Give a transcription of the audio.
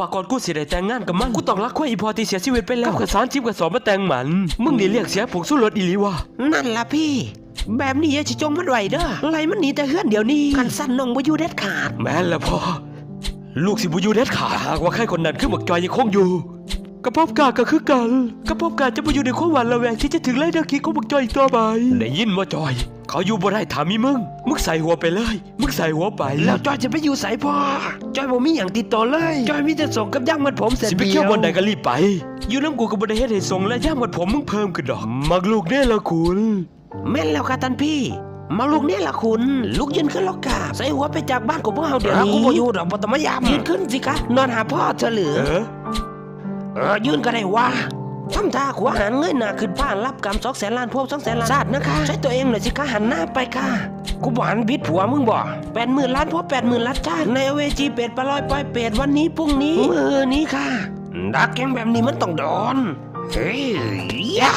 ว่าก่อนกูสิได้แต่งงานกับมัน กูต้องรักควายอีพอที่เสียชีวิตไปแล้วกับข้าวสารชิบกับสอบมาแต่งมัน มึงนี่เรียกเสียผงสู้รถอีหลีวะ นั่นล่ะพี่ แบบนี้อย่าสิจมมันไหวเด้อไล่มันหนีแต่เฮือนเดี๋ยวนี้คันสั้นน้องบ่อยู่เด็ดขาด แม่นละพ่อ ลูกสิบุอยูเด็ดขาดหากว่าใครคนนั้นคือหมกจอยยังคงอยู่กระพบกาก็คือกันกระพบกาจะมาอยู่ในความหวาดระแวงที่จะถึงไล่ดักขีของหมกจอยอีกต่อไปได้ยินว่าจอย เขาอยู่บ่ได้ถามมีมึงมึงใส่หัวไปเลยมึง ใส่หัวไปแล้วจอยจะไปอยู่ไสพ่อจอยบ่มีหยังติดต่อเลยจอยมีแต่ส่งกับย่างมัดผมเสร็จสิไปเดีเที่ยวยววันใดก็รีบไป อยู่น้ำกูก็บ่ได้เฮ็ดให้ทรงและย่ามวัดผมมึงเพิ่มขึ้นดอกมักลูกแน่ละคุณแม่นแล้วค่ะท่านพี่มาลูกเนี่ยล่ะคุณ ลูกยืนขึ้นแล้วกะใส่หัวไปจากบ้านของพวกเฮาเดี๋ยวนี้กูบ่อยู่ดอกบ่ต้องมายามยืนขึ้นสิคะนอนหาพ่อเธอหรือเออเออยืนก็ได้ว่าทำท่าขวาหันเงยหน้าขึ้นบ้านรับกรรมสองแสนล้านพวกสองแสนล้านชาตินะคะ ใช้ตัวเองหน่อยสิคะหันหน้าไปค่ะ กูบอกหันพิษผัวมึงบ่แปดหมื่นล้านพวกแปดหมื่นล้านชาติในเวจีเป็ดปลาลอยปล่อยเป็ดวันนี้พรุ่งนี้มือนี้ค่ะดักแกงแบบนี้มันต้องโดนเฮ้ยยะ